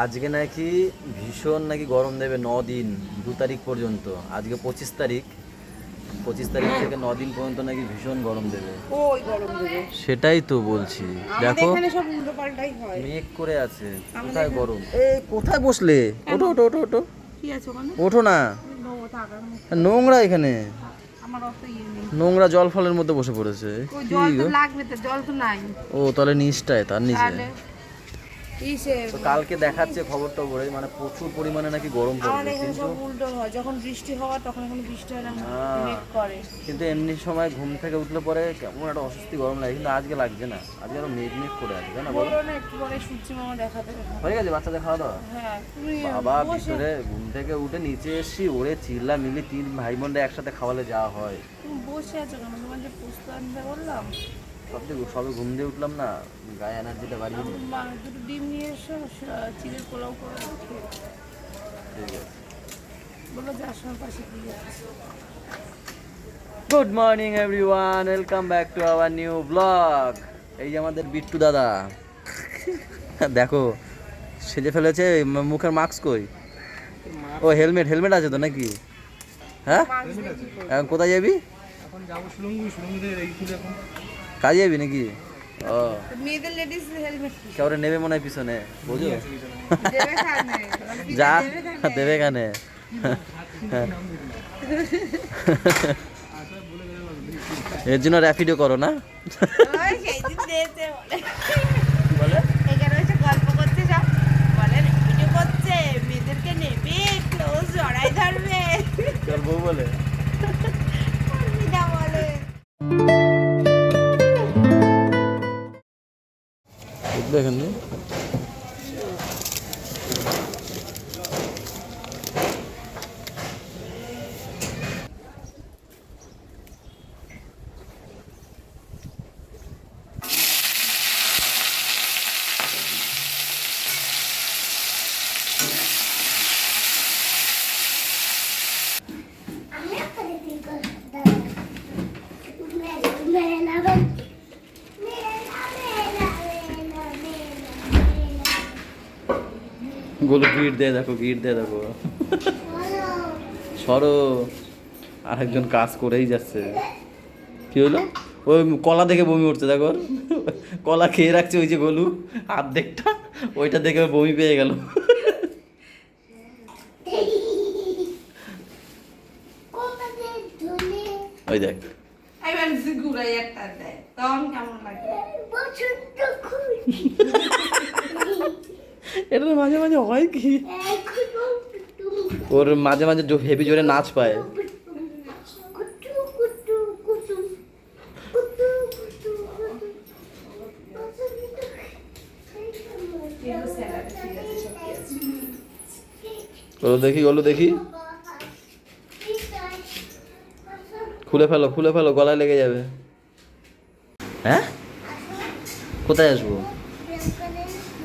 আজকে নাকি ভীষণ নাকি গরম দেবে ন দিন দু তারিখ পর্যন্ত। আজকে পঁচিশ তারিখ। পঁচিশ তারিখ থেকে ন দিন পর্যন্ত নাকি ভীষণ গরম দেবে। ওই গরম দেবে। সেটাই তো বলছি। দেখো এখানে সব উল্টো হয়। মেঘ করে আছে। কোথায় গরম? এই কোথায় বসলে? ওঠো ওঠো ওঠো ওঠো। কি আছে ওখানে ওঠো না। নোংরা এখানে। ইয়ে নোংরা জল ফলের মধ্যে বসে পড়েছে। জল তো লাগবে তো জল তো নাই। ও তাহলে নিচটায় তার নিচে। তো কালকে দেখাচ্ছে খবর টবরে মানে প্রচুর পরিমাণে নাকি গরম পড়বে কিন্তু উল্টো হয় যখন বৃষ্টি হওয়ার তখন এখানে বৃষ্টি হয় না হ্যাঁ। করে। কিন্তু এমনি সময় ঘুম থেকে উঠলে পরে কেমন একটা অস্বস্তি গরম লাগে কিন্তু আজকে লাগছে না আজকে আরও মেঘ মেঘ করে আছে তাই না বলো? না একটু পরে সূর্যি মামা দেখাতে হয়ে গেছে বাচ্চাদের খাওয়া দাওয়া? হ্যাঁ বাবা ভিতরে ঘুম থেকে উঠে নিচে এসছি ওরে চিল্লা মিলি তিন ভাই বোনরা একসাথে খাওয়ালে যাওয়া হয়। বসে আছো কেন? তোমার যে পুস্ত আনতে বললাম সব সবে ঘুম দিয়ে উঠলাম না গায়ে এনার্জিটা বাড়িয়ে দিই দুটো ডিম নিয়ে এসো চিড়ের পোলাও করে ঠিক আছে। বলো যার সময় পাশে দিয়ে আছে। Good morning everyone welcome back to our new vlog এই যে আমাদের বিট্টু দাদা। দেখো সেজে ফেলেছে মুখের মাস্ক কই? ও হেলমেট হেলমেট আছে তো নাকি? হ্যাঁ? এখন কোথায় যাবি? এখন যাব সুলঙ্গি এই ফুলে এখন। কাজে যাবি নাকি? ও। মেয়েদের লেডিস হেলমেট কেউরে নেবে মনে হয় পিছনে বুঝো মানে যা দেবে কানে? এর জন্য র্যাপিডো করো না? বলে? 네, 형님. গোলু গিট দিয়ে দেখো গিট দিয়ে দেখো। সরো। আরেকজন কাজ করেই যাচ্ছে। কি হলো ওই কলা দেখে বমি উঠছে দেখো। কলা খেয়ে রাখছে ওই যে গোলু। অর্ধেকটা ওইটা দেখে বমি পেয়ে গেল। ওই দেখ। এবার ঘুরাই একটা দেয় তখন কেমন লাগে? এটা তো মাঝে মাঝে হয় কি? ওর মাঝে মাঝে হেভি জোরে নাচ পায়। ওলো দেখি ওলো দেখি। খুলে ফেলো খুলে ফেলো, গলায় লেগে যাবে। হ্যাঁ? কোথায় আসব?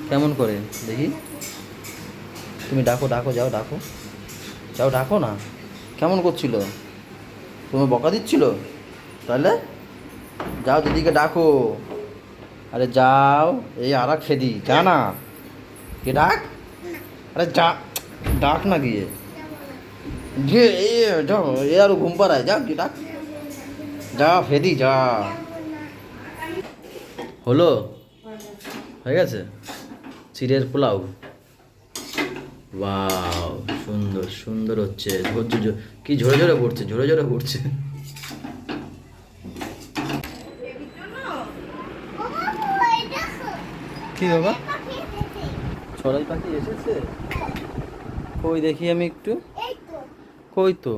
কেমন করে? দেখি। তুমি ডাকো ডাকো, যাও ডাকো। যাও, ডাকো না। কেমন করছিল? তুমি বকা দিচ্ছিল? তাহলে যাও দিদিকে ডাকো। আরে যাও, এই আর খেদি যা না। কে ডাক? আরে যা, ডাক না গিয়ে। যে এ যাও, এ আর ঘুম পাড়ায়। যা কি ডাক। যা ফেদি যা। হলো? হয়ে গেছে? চিড়ের পোলাও। বা সুন্দর সুন্দর হচ্ছে। ধৈর্য কি ঝরে ঝরে পড়ছে ঝরে ঝরে পড়ছে। কি বাবা? ছড়াই পাখি এসেছে? কই দেখি আমি একটু। কই তো?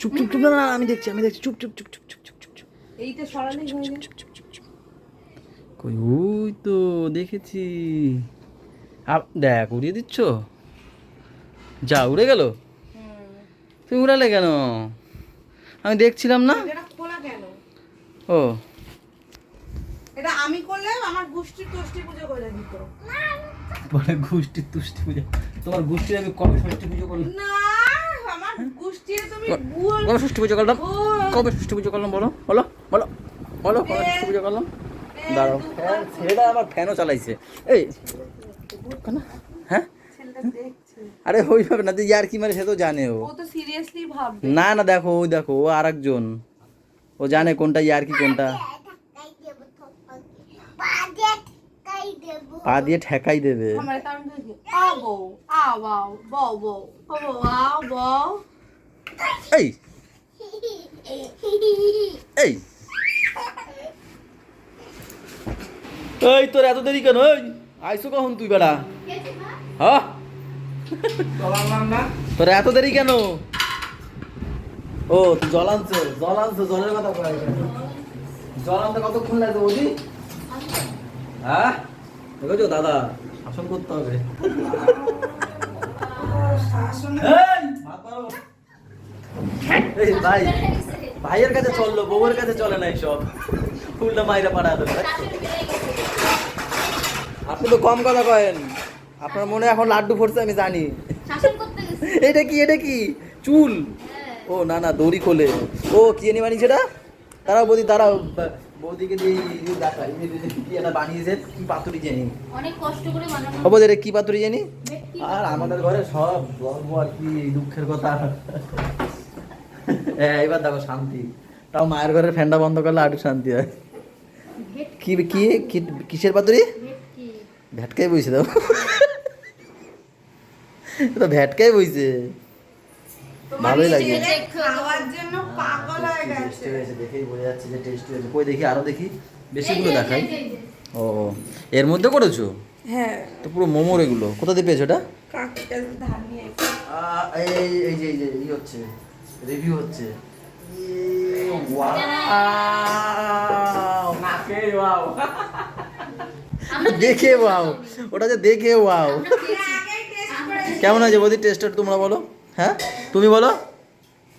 চুপ চুপ চুপ না আমি দেখছি আমি দেখছি। চুপ চুপ চুপ চুপ চুপ। এইটা সরালেই হয়ে যাবে কই ওই তো দেখেছি। আপ দেখ উড়িয়ে দিচ্ছ? যা উড়ে গেল? তুমি উড়ালে কেন? আমি দেখছিলাম না। এটা খোলা কেন? ও। এটা আমি করলে আমার গোষ্ঠীর গোষ্ঠী পুজো করে দিত। বলে গোষ্ঠী তুষ্টি পুজো। তোমার গোষ্ঠীর আমি কবে ষষ্ঠী পুজো করলাম? না আমার গোষ্ঠীর তুমি ভুল ষষ্ঠী পুজো করলাম? কবে ষষ্ঠী পুজো করলাম বলো? বলো বলো বলো কবে ষষ্ঠী পুজো করলাম? দাঁড়াও। ফ্যান ছেলেটা আবার ফ্যানও চালাইছে। এই? হ্যাঁ? আরে ওইভাবে না যে ইয়ার কি মানে সে তো জানে ও। না না দেখো ওই দেখো ও আর একজন ও জানে কোনটা ইয়ার কি কোনটা। পা দিয়ে ঠেকাই দেবে। আমার এই। এই। এই তোর এত দেরি কেন? ওই আইসো কখন তুই বেড়া? হ্যাঁ? তোর এত দেরি কেন? ও তুই জল আনছো জল আনছো জলের কথা জল আনতে কতক্ষণ লাগবে বুঝি হ্যাঁ? দেখেছ দাদা? শাসন করতে হবে। ভাই। ভাইয়ের কাছে চলল বউয়ের কাছে চলে না সব। ফুলটা মাইরা পাড়া দেবে আপনি তো কম কথা কয়েন। আপনার মনে এখন লাড্ডু ফুটছে আমি জানি। শাসন করতে গেছে। এটা কি এটা কি? চুল? হ্যাঁ। ও না না দড়ি খোলে। ও কি জানি বানিয়েছে এটা তারা বৌদি তারা বৌদিকে দিয়ে দেখাই কি এটা বানিয়েছে কি পাতুরি জানি। অনেক কষ্ট করে বানানো। বৌদি এটা কি পাতুরি জানি? আর আমাদের ঘরে সব গর্ব আর কি দুঃখের কথা। হ্যাঁ এবার দেখো শান্তি। তাও মায়ের ঘরের ফ্যানটা বন্ধ করলে আরও শান্তি হয়। কি কি কিসের পাতুরি? ভেটকি। ভ্যাটকাই বইছে দাও এটা ভ্যাটকাই বইছে। ভালোই লাগে। ছেলে খাওয়ার জন্য পাগল হয়ে টেস্টি গেছে। হয়েছে দেখেই বোঝা যাচ্ছে যে টেস্টি হয়েছে। কই দেখি আরও দেখি। বেশিগুলো দেখাই। ও এর মধ্যে করেছ? হ্যাঁ। তো পুরো মোমোর এগুলো। কোথা দিয়ে পেয়েছ এটা? এই এই যে এই যে ই হচ্ছে। রিভিউ হচ্ছে। দেখে ওয়াও ওটা যে দেখে ওয়াও কেমন আছে বৌদি টেস্টার তোমরা বলো? হ্যাঁ? তুমি বলো?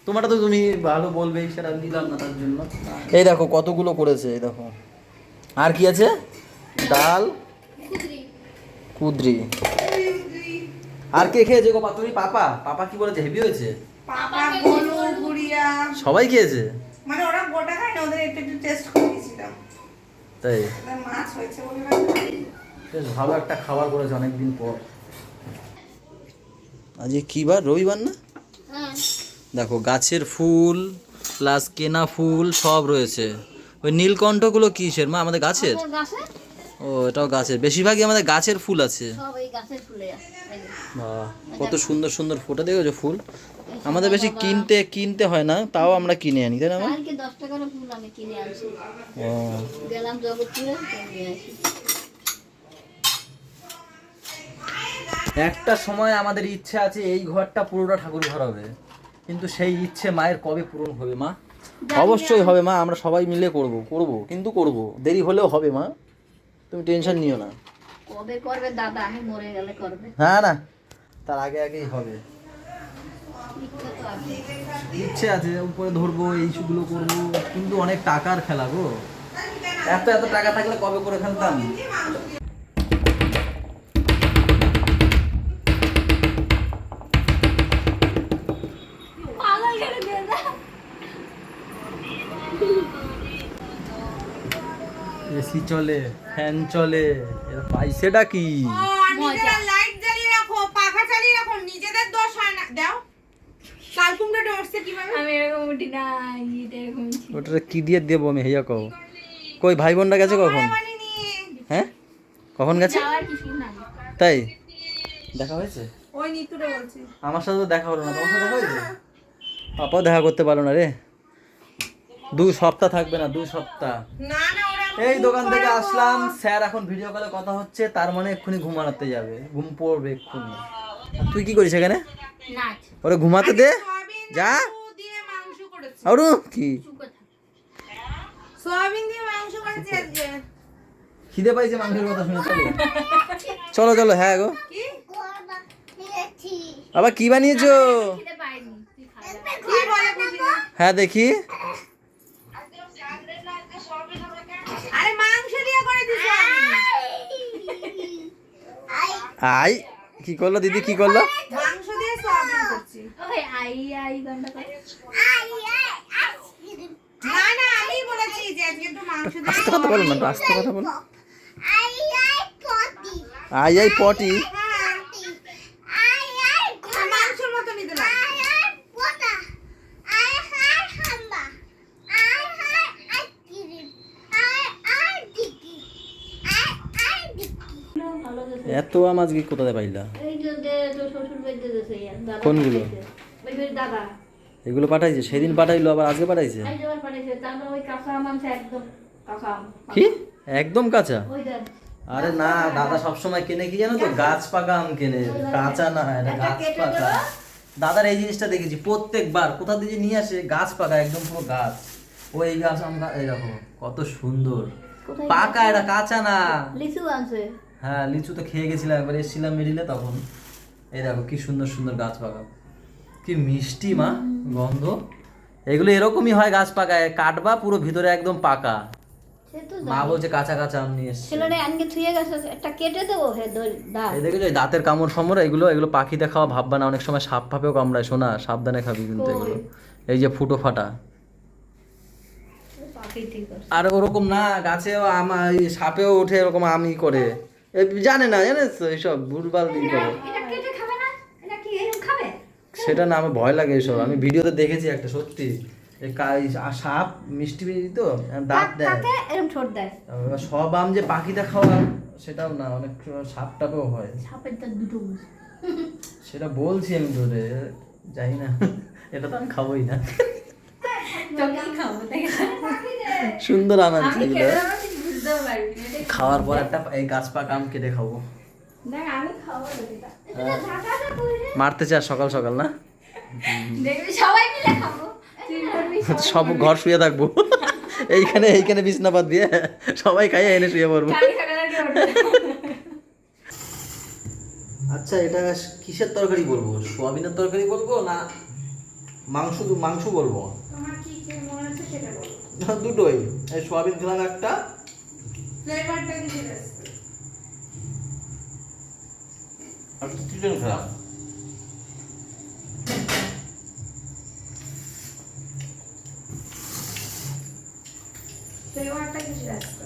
তোমারটা তো তুমি ভালো বলবে সেটা দিলাম না তার জন্য। এই দেখো কতগুলো করেছে এই দেখো। আর কি আছে? ডাল কুদ্রি। আর কে খেয়েছে গো তুমি পাপা? পাপা কি বলেছে? হেভি হয়েছে? পাপা সবাই খেয়েছে? মানে ওরা গোটা খায় না ওদের একটু একটু টেস্ট করে দিয়েছিলাম। তাই? মাছ হয়েছে বলে বেশ ভালো একটা খাবার করেছে অনেকদিন পর। আজকে কি বার? রবিবার না? হ্যাঁ। দেখো গাছের ফুল প্লাস কেনা ফুল সব রয়েছে। ওই নীলকণ্ঠগুলো কিসের? মা আমাদের গাছের? ও এটাও গাছের। বেশিরভাগই আমাদের গাছের ফুল আছে। সব এই গাছের ফুলে আছে। বাহ, কত সুন্দর সুন্দর ফোটা দেখেছ ফুল। আমাদের বেশি কিনতে কিনতে হয় না তাও আমরা কিনে আনি তাই না মা? কালকে দশ টাকার ফুল আমি কিনে আনছি। ও। গেলাম জগৎপুরে একটা সময় আমাদের ইচ্ছে আছে এই ঘরটা পুরোটা ঠাকুর ঘর হবে। কিন্তু সেই ইচ্ছে মায়ের কবে পূরণ হবে মা? অবশ্যই হবে মা আমরা সবাই মিলে করব করব কিন্তু করব। দেরি হলেও হবে মা। তুমি টেনশন নিও না। কবে করবে দাদা? আমি মরে গেলে করবে। হ্যাঁ না। তার আগে আগেই হবে। ইচ্ছা আছে উপরে ধরবো এইগুলো করব কিন্তু অনেক টাকার খেলা গো। এত এত টাকা থাকলে কবে করে দাও। এসি চলে ফ্যান চলে এর পাইছেটা কি ও, নিজেরা লাইট জ্বালিয়ে রাখো পাখা চালিয়ে রাখো নিজেদের দোষ হয় না দাও কালকুমটা ডরছে কীভাবে আমি এরকম উঠি না এটা এরকম ছিল। ওটা কি দিয়ে দেবো আমি হেয়া কও? কই ভাই বোনরা গেছে কখন? হ্যাঁ? কখন গেছে? তাই? দেখা হয়েছে? আমার সাথে তো দেখা হলো না তোমার সাথে দেখা হয়েছে? পাপাও দেখা করতে পারল না রে। দু সপ্তাহ থাকবে না দু সপ্তাহ। এই দোকান থেকে আসলাম স্যার এখন ভিডিও কলে কথা হচ্ছে তার মানে এক্ষুনি ঘুমাতে যাবে ঘুম পড়বে এক্ষুনি। তুই কি করিস এখানে? ওরে ঘুমাতে দে। যা। করেছি। আরু কি? সয়াবিন দিয়ে মাংস করেছি আজকে। খিদে পাইছে মাংসের কথা শুনে চলো। চলো চলো হ্যাঁ গো। আবার কি বানিয়েছো। হ্যাঁ দেখি। আই কি করল দিদি? কি করল মাংস দিয়ে সয়াবিন করছি ওই আই আই গানটা কর না না আমি বলেছি যে আজকে একটু মাংস আস্তে কথা বলো না আস্তে কথা বলো আই আই, পটি। এত আম আজকে কোথায় পাইলা? কোনগুলো? এগুলো পাঠাইছে, সেদিন পাঠাইলো, আবার আজকে পাঠাইছে? কি? একদম কাঁচা? আরে না দাদা সবসময় কেনে কি জানো তো? গাছ পাকা আম কেনে। কাঁচা না এটা গাছ পাকা। দাদার এই জিনিসটা দেখেছি প্রত্যেকবার। কোথা থেকে নিয়ে আসে গাছ পাকা একদম পুরো গাছ। ও এই গাছ আম দেখো কত সুন্দর। পাকা এটা কাঁচা না। লিচু আনছে। হ্যাঁ লিচু তো খেয়ে গেছিলাম একবার এসেছিলাম মিডিলে তখন। এই দেখো কি সুন্দর সুন্দর গাছ পাকা। কি মিষ্টি মা গন্ধ। এগুলো এরকমই হয় গাছ পাকায়। কাটবা পুরো ভিতরে একদম পাকা। মা বলছে কাঁচা কাঁচা আম নিয়ে এসছে। ছেলেটা আনকে থুয়ে গেছে একটা কেটে দেবো হে দাঁত। এই দেখেছ দাঁতের কামড় সমর এগুলো এগুলো পাখিতে খাওয়া ভাববা না অনেক সময় সাপ ফাপেও কামড়ায় শোনা সাবধানে খাবি কিন্তু এগুলো। এই যে ফুটো ফাটা। পাখি ঠিক আছে। আর ওরকম না গাছেও আম সাপেও ওঠে এরকম আমি করে। এ জানে না জানিস তো এইসব ভুলভাল ই করে। এটা কেটে খাবে না? এটা কি এরকম খাবে? সেটা না আমার ভয় লাগে এসব। আমি ভিডিওতে দেখেছি একটা সত্যি। সাপ মিষ্টি মিষ্টি তো? দাঁত দেয়। এরকম ছোট দেয়। সব আম যে পাখিতে খাওয়া সেটাও না অনেক সাপ টাপেও হয়। সাপের দাঁত দুটো সেটা বলছি আমি তোরে জানি না এটা তো আমি খাবোই না। সুন্দর আম এটা খাওয়ার পর একটা এই গাছ পাকা আম কেটে খাব। মারতে চাস সকাল সকাল না? সবাই মিলে খাব। সব ঘর শুয়ে থাকব। এইখানে এইখানে বিছনাপাত দিয়ে সবাই খাইয়ে এনে শুয়ে পড়ব? আচ্ছা এটা কিসের তরকারি বলব? সোয়াবিনের তরকারি বলব না মাংস মাংস বলব? তোমার কি খেয়ে মনে হচ্ছে সেটা বলো। না, দুটোই। এই সোয়াবিন খেলাম একটা। আর চিকেন খেলাম ফ্লেভারটা কি ঠিক আছে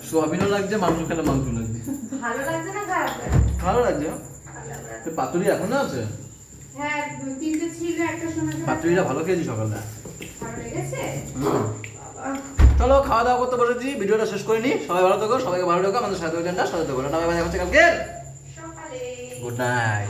সোয়াবিনও লাগছে মাংস খেলে মাংস লাগছে ভালো লাগছে না খারাপ ভালো লাগছে পাতুরি এখনও আছে? হ্যাঁ তিনটে ছিল একটা সময় পাতুরিটা ভালো খেয়েছি সকালে চলো খাওয়া দাওয়া করতে বসেছি ভিডিওটা শেষ করে নি সবাই ভালো থাকো সবাইকে ভালো থাকো আমাদের সাথে থাকো সাথে থাকো না বাই হচ্ছে কালকে সকালে। Good night